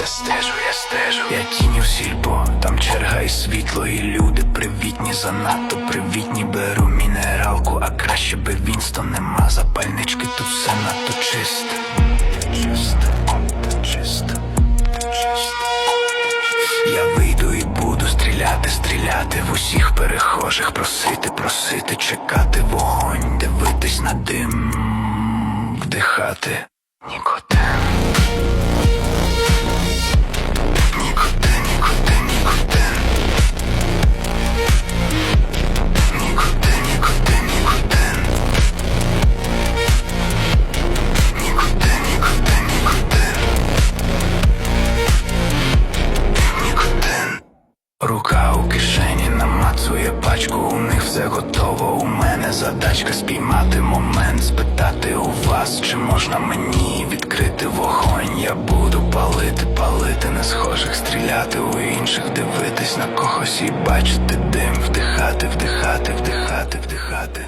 я стежу, я стежу. Я тінь у сільпо, там черга і світло, і люди привітні, занадто привітні. Беру мінералку, а краще би Вінстон нема запальнички, тут все надто чисте. Чисто, чисто, чисто. Я вийду і буду стріляти, стріляти в усіх перехожих, просити, просити, чекати вогонь, дивитись на дим, вдихати. Нікотин. Рука у кишені намацує пачку, у них все готово. У мене задачка спіймати момент, спитати у вас, чи можна мені відкрити вогонь. Я буду палити, палити не схожих, стріляти у інших, дивитись на когось і бачити дим, вдихати, вдихати, вдихати, вдихати.